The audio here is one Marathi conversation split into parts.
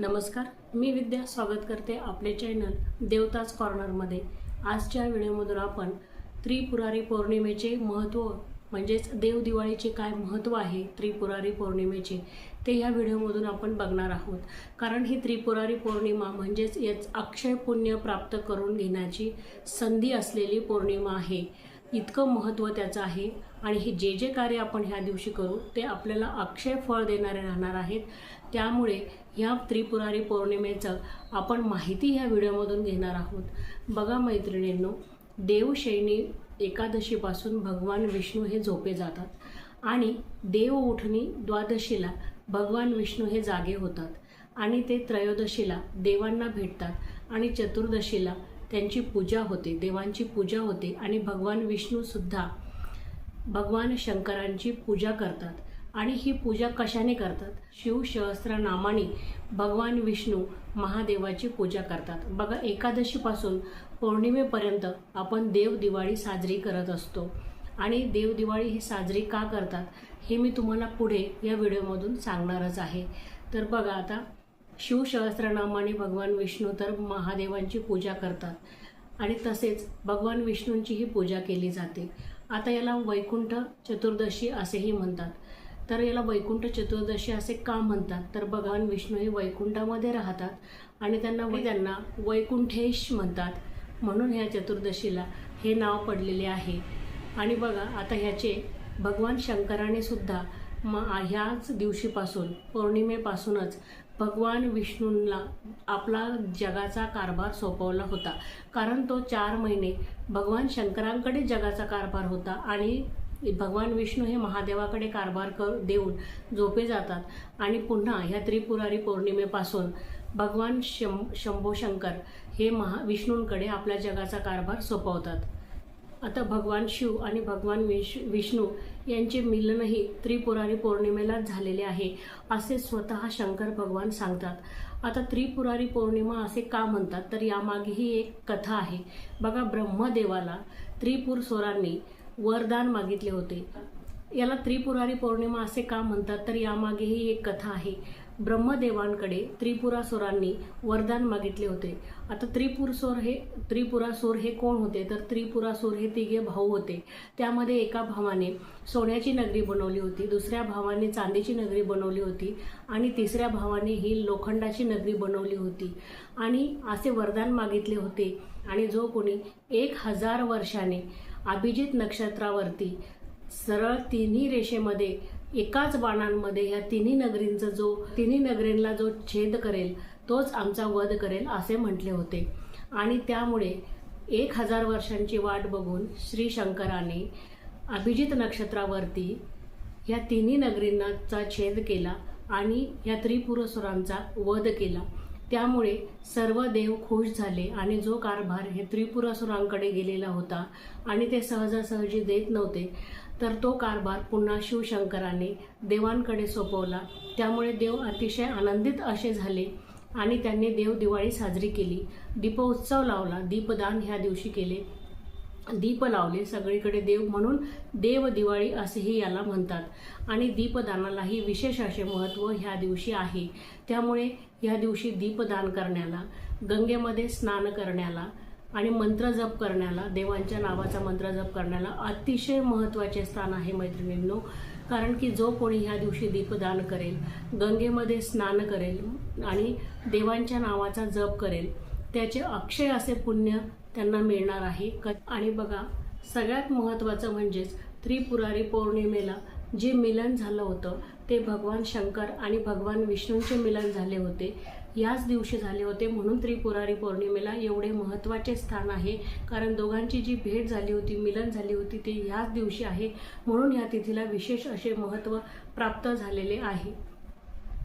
नमस्कार मी विद्या स्वागत करते आपले चॅनल देवताच कॉर्नरमध्ये आजच्या व्हिडिओमधून आपण त्रिपुरारी पौर्णिमेचे महत्त्व म्हणजेच देव दिवाळीचे काय महत्त्व आहे त्रिपुरारी पौर्णिमेचे ते ह्या व्हिडिओमधून आपण बघणार आहोत. कारण ही त्रिपुरारी पौर्णिमा म्हणजेच याच अक्षय पुण्य प्राप्त करून घेण्याची संधी असलेली पौर्णिमा आहे. इतकं महत्त्व त्याचं आहे. आणि हे जे जे कार्य आपण ह्या दिवशी करू ते आपल्याला अक्षय फळ देणारे राहणार आहेत. त्यामुळे ह्या त्रिपुरारी पौर्णिमेचं आपण माहिती ह्या व्हिडिओमधून घेणार आहोत. बघा मैत्रिणींनो देवशैनी एकादशीपासून भगवान विष्णू हे झोपे जातात. आणि देव उठणी द्वादशीला भगवान विष्णू हे जागे होतात. आणि ते त्रयोदशीला देवांना भेटतात. आणि चतुर्दशीला त्यांची पूजा होते देवांची पूजा होते आणि भगवान विष्णूसुद्धा भगवान शंकरांची पूजा करतात. आणि ही पूजा कशाने करतात? शिवसहस्त्र नामाने भगवान विष्णू महादेवाची पूजा करतात. बघा एकादशीपासून पौर्णिमेपर्यंत आपण देव दिवाळी साजरी करत असतो. आणि देव दिवाळी ही साजरी का करतात हे मी तुम्हाला पुढे या व्हिडिओमधून सांगणारच आहे. तर बघा आता शिवसहस्रनामाने भगवान विष्णू तर महादेवांची पूजा करतात. आणि तसेच भगवान विष्णूंचीही पूजा केली जाते. आता याला वैकुंठ चतुर्दशी असेही म्हणतात. तर याला वैकुंठ चतुर्दशी असे का म्हणतात? तर भगवान विष्णू हे वैकुंठामध्ये राहतात आणि त्यांना त्यांना वैकुंठेश म्हणतात. म्हणून ह्या चतुर्दशीला हे नाव पडलेले आहे. आणि बघा आता ह्याचे भगवान शंकराने सुद्धा म ह्याच दिवशीपासून पौर्णिमेपासूनच भगवान विष्णूंना आपला जगाचा कारभार सोपवला होता. कारण तो चार महिने भगवान शंकरांकडे जगाचा कारभार होता आणि भगवान विष्णू हे महादेवाकडे कारभार कर देऊन झोपे जातात. आणि पुन्हा ह्या त्रिपुरारी पौर्णिमेपासून भगवान शं शंभो शंकर हे महा विष्णूंकडे आपल्या जगाचा कारभार सोपवतात. आता भगवान शिव आणि भगवान विश विष्णू यांचे मिलनही त्रिपुरारी पौर्णिमेलाच झालेले आहे असे स्वतः शंकर भगवान सांगतात. आता त्रिपुरारी पौर्णिमा असे का म्हणतात? तर यामागेही एक कथा आहे. बघा ब्रह्मदेवाला त्रिपुर स्वरांनी वरदान मागितले होते. याला त्रिपुरारी पौर्णिमा असे का म्हणतात? तर यामागेही एक कथा आहे. ब्रह्मदेवांकडे त्रिपुरासुरांनी वरदान मागितले होते. आता त्रिपुरसोर हे त्रिपुरासूर हे कोण होते? तर त्रिपुरासूर हे तिघे भाऊ होते. त्यामध्ये एका भावाने सोन्याची नगरी बनवली होती दुसऱ्या भावाने चांदीची नगरी बनवली होती आणि तिसऱ्या भावाने ही लोखंडाची नगरी बनवली होती. आणि असे वरदान मागितले होते आणि जो कोणी एक हजार वर्षाने अभिजित नक्षत्रावरती सरळ तिन्ही रेषेमध्ये एकाच बाणांमध्ये ह्या तिन्ही नगरींचा जो तिन्ही नगरींना जो छेद करेल तोच आमचा वध करेल असे म्हटले होते. आणि त्यामुळे एक हजार वर्षांची वाट बघून श्री शंकराने अभिजित नक्षत्रावरती ह्या तिन्ही नगरींनाचा छेद केला आणि ह्या त्रिपुरसुरांचा वध केला. त्यामुळे सर्व देव खुश झाले आणि जो कारभार हे त्रिपुरासुरांकडे गेलेला होता आणि ते सहजासहजी देत नव्हते. तर तो कारभार पुन्हा शिवशंकराने देवांकडे सोपवला. त्यामुळे देव अतिशय आनंदित असे झाले आणि त्यांनी देव दिवाळी साजरी केली. दीपोत्सव लावला दीपदान ह्या दिवशी केले. दीप लावले सगळीकडे देव म्हणून देव दिवाळी असेही याला म्हणतात. आणि दीपदानालाही विशेष असे महत्त्व ह्या दिवशी आहे. त्यामुळे ह्या दिवशी दीपदान करण्याला गंगेमध्ये स्नान करण्याला आणि मंत्र जप करण्याला देवांच्या नावाचा मंत्र जप करण्याला अतिशय महत्त्वाचे स्थान आहे मैत्रिणींनो. कारण की जो कोणी ह्या दिवशी दीपदान करेल गंगेमध्ये स्नान करेल आणि देवांच्या नावाचा जप करेल त्याचे अक्षय असे पुण्य त्यांना मिळणार आहे. क आणि बघा सगळ्यात महत्त्वाचं म्हणजेच त्रिपुरारी पौर्णिमेला जे मिलन झालं होतं ते भगवान शंकर आणि भगवान विष्णूंचे मिलन झाले होते. याच दिवशी झाले होते म्हणून त्रिपुरारी पौर्णिमेला एवढे महत्त्वाचे स्थान आहे. कारण दोघांची जी भेट झाली होती मिलन झाली होती ते ह्याच दिवशी आहे. म्हणून या तिथीला विशेष असे महत्त्व प्राप्त झालेले आहे.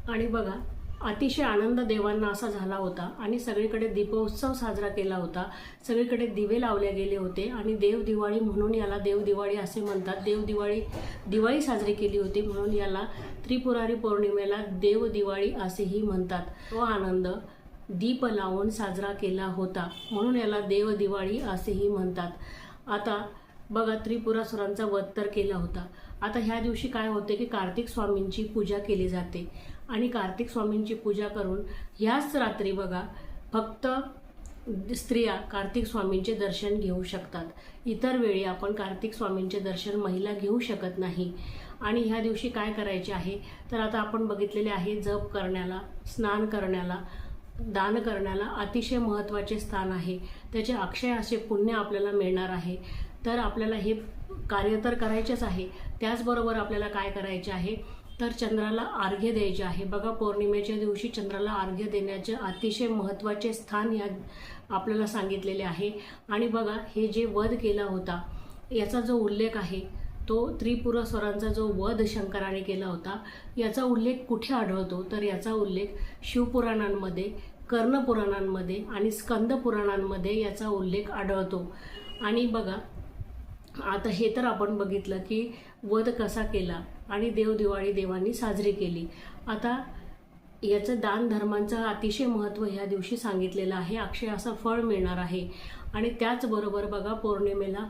आणि बघा अतिशय आनंद देवांना असा झाला होता आणि सगळीकडे दीपोत्सव साजरा केला होता. सगळीकडे दिवे लावले गेले होते आणि देव दिवाळी म्हणून याला देव दिवाळी असे म्हणतात. देव दिवाळी दिवाळी साजरी केली होती म्हणून याला त्रिपुरारी पौर्णिमेला देव दिवाळी असेही म्हणतात. तो आनंद दीप लावून साजरा केला होता म्हणून याला देव दिवाळी असेही म्हणतात. आता बघा त्रिपुरासुरांचा वध तर केला होता. आता ह्या दिवशी काय होते की कार्तिक स्वामींची पूजा केली जाते. आणि कार्तिक स्वामींची पूजा करून ह्याच रात्री बघा फक्त स्त्रिया कार्तिक स्वामींचे दर्शन घेऊ शकतात. इतर वेळी आपण कार्तिक स्वामींचे दर्शन महिला घेऊ शकत नाही. आणि ह्या दिवशी काय करायचे आहे? तर आता आपण बघितलेले आहे जप करण्याला स्नान करण्याला दान करण्याला अतिशय महत्त्वाचे स्थान आहे. त्याचे अक्षय असे पुण्य आपल्याला मिळणार आहे. तर आपल्याला हे कार्य तर करायचेच आहे. त्याचबरोबर आपल्याला काय करायचे आहे? तर चंद्राला अर्घ्य द्यायचे आहे. बघा पौर्णिमेच्या दिवशी चंद्राला अर्घ्य देण्याचे अतिशय महत्त्वाचे स्थान या आपल्याला सांगितलेले आहे. आणि बघा हे जे वध केला होता याचा जो उल्लेख आहे तो त्रिपुरस्वरांचा जो वध शंकराने केला होता याचा उल्लेख कुठे आढळतो? तर याचा उल्लेख शिवपुराणांमध्ये कर्णपुराणांमध्ये आणि स्कंदपुराणांमध्ये याचा उल्लेख आढळतो. आणि बघा आता हे तर आपण बघितलं की वध कसा केला आणि देवदिवाळी देवांनी साजरी केली. आता याचं दान धर्मांचं अतिशय महत्त्व ह्या दिवशी सांगितलेलं आहे. अक्षय असं फळ मिळणार आहे. आणि त्याचबरोबर बघा पौर्णिमेला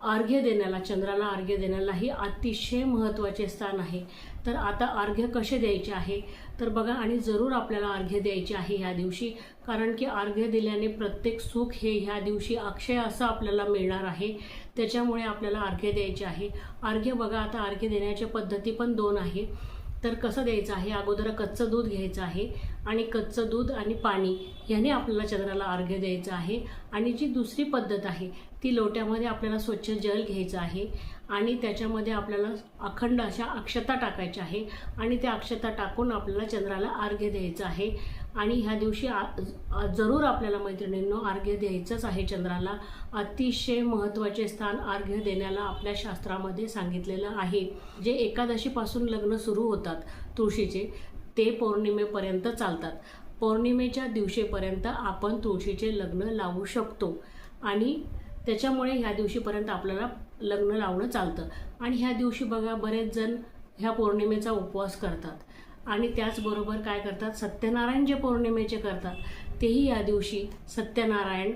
अर्घ्य देण्याला चंद्राला अर्घ्य देण्यालाही अतिशय महत्त्वाचे स्थान आहे. तर आता अर्घ्य कसे द्यायचे आहे? तर बघा आणि जरूर आपल्याला अर्घ्य द्यायचे आहे ह्या दिवशी कारण की अर्घ्य दिल्याने प्रत्येक सुख हे ह्या दिवशी अक्षय असं आपल्याला मिळणार आहे. त्याच्यामुळे आपल्याला अर्घ्य द्यायचे आहे. अर्घ्य बघा आता अर्घ्य देण्याच्या पद्धती पण दोन आहे. तर कसं द्यायचं आहे? अगोदर कच्चं दूध घ्यायचं आहे आणि कच्चं दूध आणि पाणी ह्याने आपल्याला चंद्राला अर्घ्य द्यायचं आहे. आणि जी दुसरी पद्धत आहे ती लोट्यामध्ये आपल्याला स्वच्छ जल घ्यायचं आहे आणि त्याच्यामध्ये आपल्याला अखंड अशा अक्षता टाकायच्या आहे आणि त्या अक्षता टाकून आपल्याला चंद्राला अर्घ्य द्यायचं आहे. आणि ह्या दिवशी आ- जरूर आपल्याला मैत्रिणींनो अर्घ्य द्यायचंच आहे चंद्राला. अतिशय महत्त्वाचे स्थान अर्घ्य देण्याला आपल्या शास्त्रामध्ये सांगितलेलं आहे. जे एकादशीपासून लग्न सुरू होतात तुळशीचे ते पौर्णिमेपर्यंत चालतात. पौर्णिमेच्या दिवशीपर्यंत आपण तुळशीचे लग्न लावू शकतो. आणि त्याच्यामुळे ह्या दिवशीपर्यंत आपल्याला लग्न लावणं चालतं. आणि ह्या दिवशी बघा बरेच जण ह्या पौर्णिमेचा उपवास करतात. आणि त्याचबरोबर काय करतात? सत्यनारायण जे पौर्णिमेचे करतात तेही या दिवशी सत्यनारायण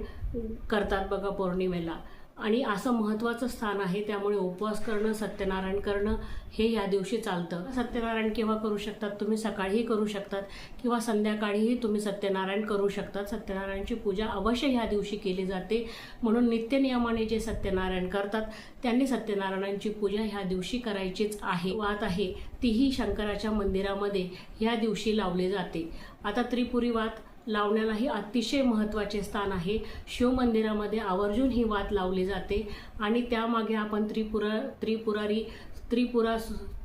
करतात बघा पौर्णिमेला. आणि असं महत्त्वाचं स्थान आहे त्यामुळे उपवास करणं सत्यनारायण करणं हे या दिवशी चालतं. सत्यनारायण केव्हा करू शकतात? तुम्ही सकाळीही करू शकतात किंवा संध्याकाळीही तुम्ही सत्यनारायण करू शकतात. सत्यनारायणची पूजा अवश्य ह्या दिवशी केली जाते. म्हणून नित्यनियमाने जे सत्यनारायण करतात त्यांनी सत्यनारायणांची पूजा ह्या दिवशी करायचीच आहे. वात आहे तीही शंकराच्या मंदिरामध्ये ह्या दिवशी लावली जाते. आता त्रिपुरी वात लावण्यालाही अतिशय महत्त्वाचे स्थान आहे. शिवमंदिरामध्ये आवर्जून ही वात लावली जाते आणि त्यामागे आपण त्रिपुरा त्रिपुरारी त्रिपुरा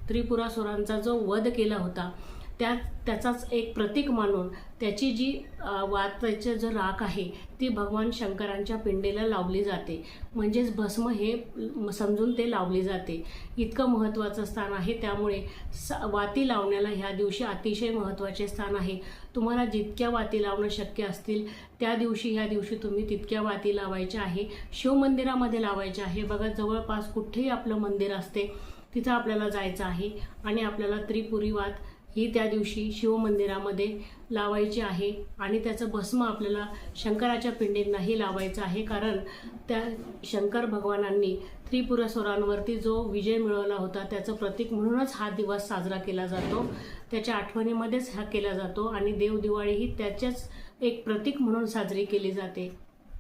त्रिपुरासुरांचा जो वध केला होता त्या त्याचाच एक प्रतीक मानून त्याची जी अ, वाताचं जो राख आहे ती भगवान शंकरांच्या पिंडीला लावली जाते. म्हणजेच भस्म हे समजून ते लावली जाते. इतकं महत्त्वाचं स्थान आहे. त्यामुळे स वाती लावण्याला ह्या दिवशी अतिशय महत्त्वाचे स्थान आहे. तुम्हाला जितक्या वाती लावणं शक्य असतील त्या दिवशी ह्या दिवशी तुम्ही तितक्या वाती लावायच्या आहे. शिवमंदिरामध्ये लावायच्या आहे. बघा जवळपास कुठेही आपलं मंदिर असते तिथं आपल्याला जायचं आहे. आणि आपल्याला त्रिपुरी वात ही त्या दिवशी शिवमंदिरामध्ये लावायची आहे. आणि त्याचं भस्म आपल्याला शंकराच्या पिंडींनाही लावायचं आहे. कारण त्या शंकर भगवानांनी त्रिपुरेश्वरांवरती जो विजय मिळवला होता त्याचं प्रतीक म्हणूनच हा दिवस साजरा केला जातो. त्याच्या आठवणीमध्येच हा केला जातो आणि देवदिवाळी ही त्याच्याच एक प्रतीक म्हणून साजरी केली जाते.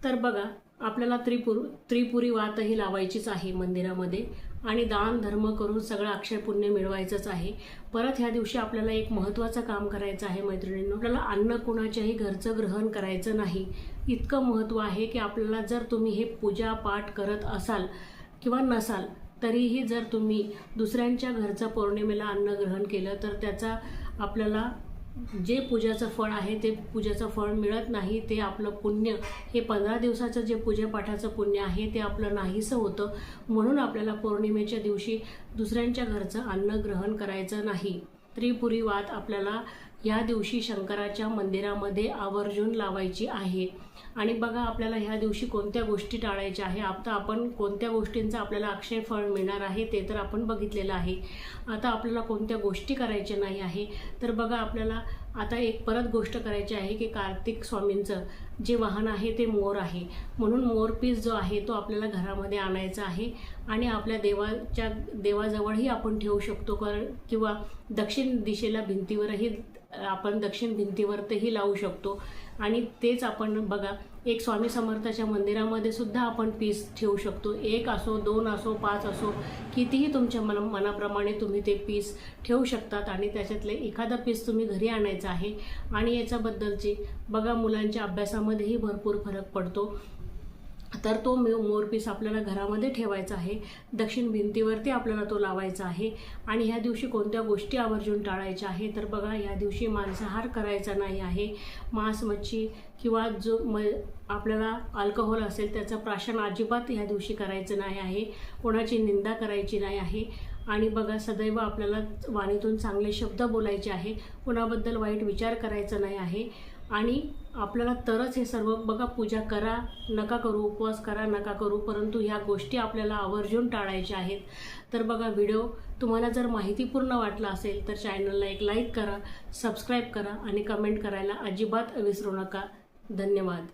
तर बघा आपल्याला त्रिपुर त्रिपुरी वातही लावायचीच आहे मंदिरामध्ये आणि दान धर्म करून सगळं अक्षय पुण्य मिळवायचंच आहे. परत ह्या दिवशी आपल्याला एक महत्त्वाचं काम करायचं आहे मैत्रिणींनो. आपल्याला अन्न कुणाच्याही घरचं ग्रहण करायचं नाही. इतकं महत्त्व आहे की आपल्याला जर तुम्ही हे पूजा पाठ करत असाल किंवा नसाल तरीही जर तुम्ही दुसऱ्यांच्या घरचं पौर्णिमेला अन्न ग्रहण केलं तर त्याचा आपल्याला जे पूजाचं फळ आहे ते पूजेचं फळ मिळत नाही ते आपलं पुण्य हे पंधरा दिवसाचं जे पूजेपाठाचं पुण्य आहे ते आपलं नाहीसं होतं. म्हणून आपल्याला पौर्णिमेच्या दिवशी दुसऱ्यांच्या घरचं अन्न ग्रहण करायचं नाही. त्रिपुरी वाद आपल्याला ह्या दिवशी शंकराच्या मंदिरामध्ये आवर्जून लावायची आहे. आणि बघा आपल्याला ह्या दिवशी कोणत्या गोष्टी टाळायच्या आहे? आता आपण कोणत्या गोष्टींचा आपल्याला अक्षय फळ मिळणार आहे ते तर आपण बघितलेलं आहे. आता आपल्याला कोणत्या गोष्टी करायच्या नाही आहे? तर बघा आपल्याला आता एक परत गोष्ट करायची आहे की कार्तिक स्वामींचं जे वाहन आहे ते मोर आहे. म्हणून मोरपीस जो आहे तो आपल्याला घरामध्ये आणायचा आहे आणि आपल्या देवाच्या देवाजवळही आपण ठेवू शकतो कर किंवा दक्षिण दिशेला भिंतीवरही आपण दक्षिण भिंतीवरतही लावू शकतो. आणि तेच आपण बघा एक स्वामी समर्थाच्या मंदिरामध्ये सुद्धा आपण पीस ठेवू शकतो. एक असो दोन असो पाच असो कितीही तुमच्या मन मनाप्रमाणे तुम्ही ते पीस ठेवू शकतात आणि त्याच्यातले एखादा पीस तुम्ही घरी आणायचा आहे. आणि याच्याबद्दलची बघा मुलांच्या अभ्यासामध्येही भरपूर फरक पडतो. तर तो मे मोरपीस आपल्याला घरामध्ये ठेवायचा आहे. दक्षिण भिंतीवरती आपल्याला तो लावायचा आहे. आणि ह्या दिवशी कोणत्या गोष्टी आवर्जून टाळायच्या आहे तर बघा ह्या दिवशी मांसाहार करायचा नाही आहे. मांस मच्छी किंवा जो म आपल्याला अल्कोहोल असेल त्याचं प्राशन अजिबात ह्या दिवशी करायचं नाही आहे. कोणाची निंदा करायची नाही आहे. आणि बघा सदैव आपल्याला वाणीतून चांगले शब्द बोलायचे आहे. कोणाबद्दल वाईट विचार करायचा नाही आहे. आणि आपल्याला तरच हे सर्व बघा पूजा करा नका करू उपवास करा नका करू परंतु ह्या गोष्टी आपल्याला आवर्जून टाळायच्या आहेत. तर बघा व्हिडिओ तुम्हाला जर माहितीपूर्ण वाटला असेल तर चॅनलला एक लाईक करा सबस्क्राईब करा आणि कमेंट करायला अजिबात विसरू नका. धन्यवाद.